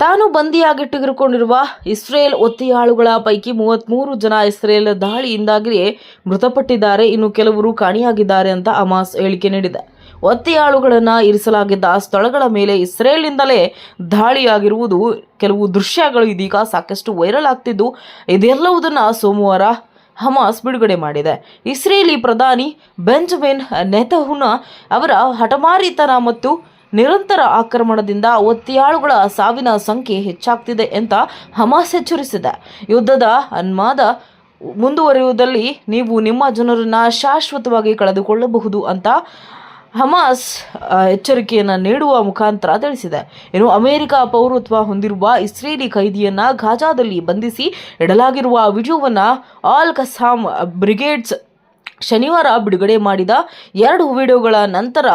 ತಾನು ಬಂದಿಯಾಗಿಟ್ಟುಕೊಂಡಿರುವ ಇಸ್ರೇಲ್ ಒತ್ತೆಯಾಳುಗಳ ಪೈಕಿ ಮೂವತ್ತ್ಮೂರು ಜನ ಇಸ್ರೇಲ್ ದಾಳಿಯಿಂದಾಗಿಯೇ ಮೃತಪಟ್ಟಿದ್ದಾರೆ. ಇನ್ನು ಕೆಲವರು ಕಾಣೆಯಾಗಿದ್ದಾರೆ ಅಂತ ಅಮಾಸ್ ಹೇಳಿಕೆ ನೀಡಿದೆ. ಒತ್ತೆಯಾಳುಗಳನ್ನು ಇರಿಸಲಾಗಿದ್ದ ಸ್ಥಳಗಳ ಮೇಲೆ ಇಸ್ರೇಲ್ನಿಂದಲೇ ದಾಳಿಯಾಗಿರುವುದು ಕೆಲವು ದೃಶ್ಯಗಳು ಇದೀಗ ಸಾಕಷ್ಟು ವೈರಲ್ ಆಗ್ತಿದ್ದು, ಇದೆಲ್ಲವುದನ್ನು ಸೋಮವಾರ ಹಮಾಸ್ ಬಿಡುಗಡೆ ಮಾಡಿದೆ. ಇಸ್ರೇಲಿ ಪ್ರಧಾನಿ ಬೆಂಜಮಿನ್ ನೆತಹುನ ಅವರ ಹಠಮಾರಿತನ ಮತ್ತು ನಿರಂತರ ಆಕ್ರಮಣದಿಂದ ಒತ್ತೆಯಾಳುಗಳ ಸಾವಿನ ಸಂಖ್ಯೆ ಹೆಚ್ಚಾಗ್ತಿದೆ ಅಂತ ಹಮಾಸ್ ಎಚ್ಚರಿಸಿದೆ. ಯುದ್ಧದ ಅನ್ಮಾದ ಮುಂದುವರಿಯುವುದಲ್ಲಿ ನೀವು ನಿಮ್ಮ ಜನರನ್ನ ಶಾಶ್ವತವಾಗಿ ಕಳೆದುಕೊಳ್ಳಬಹುದು ಅಂತ ಹಮಾಸ್ ಎಚ್ಚರಿಕೆಯನ್ನು ನೀಡುವ ಮುಖಾಂತರ ತಿಳಿಸಿದೆ. ಇನ್ನು ಅಮೆರಿಕ ಪೌರತ್ವ ಹೊಂದಿರುವ ಇಸ್ರೇಲಿ ಖೈದಿಯನ್ನ ಗಾಜಾದಲ್ಲಿ ಬಂಧಿಸಿ ಇಡಲಾಗಿರುವ ವಿಡಿಯೋವನ್ನು ಆಲ್ ಕಸಾಮ್ ಬ್ರಿಗೇಡ್ಸ್ ಶನಿವಾರ ಬಿಡುಗಡೆ ಮಾಡಿದ ಎರಡು ವಿಡಿಯೋಗಳ ನಂತರ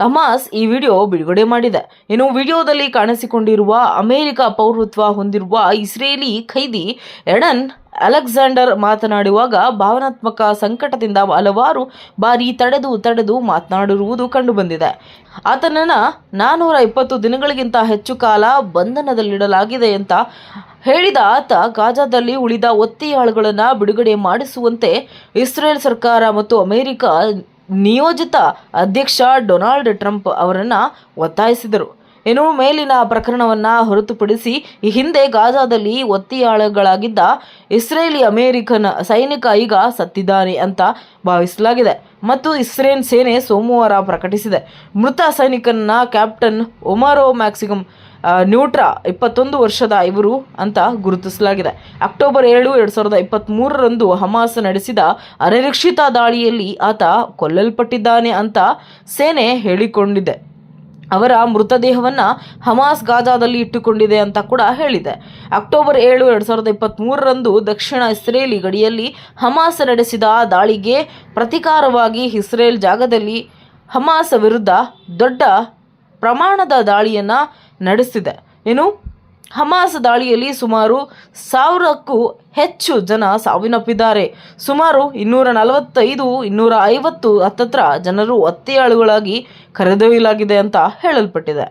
ಹಮಾಸ್ ಈ ವಿಡಿಯೋ ಬಿಡುಗಡೆ ಮಾಡಿದೆ. ಇನ್ನು ವಿಡಿಯೋದಲ್ಲಿ ಕಾಣಿಸಿಕೊಂಡಿರುವ ಅಮೆರಿಕ ಪೌರತ್ವ ಹೊಂದಿರುವ ಇಸ್ರೇಲಿ ಖೈದಿ ಎಡನ್ ಅಲೆಕ್ಸಾಂಡರ್ ಮಾತನಾಡುವಾಗ ಭಾವನಾತ್ಮಕ ಸಂಕಟದಿಂದ ಹಲವಾರು ಬಾರಿ ತಡೆದು ತಡೆದು ಮಾತನಾಡಿರುವುದು ಕಂಡುಬಂದಿದೆ. ಆತನನ್ನು ನಾನ್ನೂರ ಇಪ್ಪತ್ತು ದಿನಗಳಿಗಿಂತ ಹೆಚ್ಚು ಕಾಲ ಬಂಧನದಲ್ಲಿಡಲಾಗಿದೆ ಅಂತ ಹೇಳಿದ ಆತ ಗಾಜಾದಲ್ಲಿ ಉಳಿದ ಒತ್ತೆಯಾಳುಗಳನ್ನು ಬಿಡುಗಡೆ ಮಾಡಿಸುವಂತೆ ಇಸ್ರೇಲ್ ಸರ್ಕಾರ ಮತ್ತು ಅಮೆರಿಕ ನಿಯೋಜಿತ ಅಧ್ಯಕ್ಷ ಡೊನಾಲ್ಡ್ ಟ್ರಂಪ್ ಅವರನ್ನು ಒತ್ತಾಯಿಸಿದರು. ಇನ್ನು ಮೇಲಿನ ಪ್ರಕರಣವನ್ನು ಹೊರತುಪಡಿಸಿ, ಈ ಹಿಂದೆ ಗಾಜಾದಲ್ಲಿ ಒತ್ತಿಯಾಳಗಳಾಗಿದ್ದ ಇಸ್ರೇಲಿ ಅಮೆರಿಕನ್ ಸೈನಿಕ ಈಗ ಸತ್ತಿದ್ದಾನೆ ಅಂತ ಭಾವಿಸಲಾಗಿದೆ. ಮತ್ತು ಇಸ್ರೇಲ್ ಸೇನೆ ಸೋಮವಾರ ಪ್ರಕಟಿಸಿದೆ. ಮೃತ ಸೈನಿಕನ ಕ್ಯಾಪ್ಟನ್ ಒಮಾರೋ ಮ್ಯಾಕ್ಸಿಮಮ್ ನ್ಯೂಟ್ರಾ ಇಪ್ಪತ್ತೊಂದು ವರ್ಷದ ಇವರು ಅಂತ ಗುರುತಿಸಲಾಗಿದೆ. ಅಕ್ಟೋಬರ್ ಏಳು, ಎರಡು ಸಾವಿರದ ಇಪ್ಪತ್ತ್ಮೂರರಂದು ಹಮಾಸ್ ನಡೆಸಿದ ಅನಿರೀಕ್ಷಿತ ದಾಳಿಯಲ್ಲಿ ಆತ ಕೊಲ್ಲಲ್ಪಟ್ಟಿದ್ದಾನೆ ಅಂತ ಸೇನೆ ಹೇಳಿಕೊಂಡಿದೆ. ಅವರ ಮೃತದೇಹವನ್ನು ಹಮಾಸ್ ಗಾಜಾದಲ್ಲಿ ಇಟ್ಟುಕೊಂಡಿದೆ ಅಂತ ಕೂಡ ಹೇಳಿದೆ. ಅಕ್ಟೋಬರ್ ಏಳು, ಎರಡು ಸಾವಿರದ ಇಪ್ಪತ್ತ್ಮೂರರಂದು ದಕ್ಷಿಣ ಇಸ್ರೇಲಿ ಗಡಿಯಲ್ಲಿ ಹಮಾಸ್ ನಡೆಸಿದ ದಾಳಿಗೆ ಪ್ರತಿಕಾರವಾಗಿ ಇಸ್ರೇಲ್ ಜಾಗದಲ್ಲಿ ಹಮಾಸ್ ವಿರುದ್ಧ ದೊಡ್ಡ ಪ್ರಮಾಣದ ದಾಳಿಯನ್ನು ನಡೆಸಿದೆ. ಇನ್ನು ಹಮಾಸ್ ದಾಳಿಯಲ್ಲಿ ಸುಮಾರು ಸಾವಿರಕ್ಕೂ ಹೆಚ್ಚು ಜನ ಸಾವಿನಪ್ಪಿದ್ದಾರೆ. ಸುಮಾರು ಇನ್ನೂರ ನಲವತ್ತೈದು ಇನ್ನೂರ ಐವತ್ತು ಹತ್ತತ್ರ ಜನರು ಒತ್ತೆಯಾಳುಗಳಾಗಿ ಕರೆದೊಯ್ಯಲಾಗಿದೆ ಅಂತ ಹೇಳಲ್ಪಟ್ಟಿದೆ.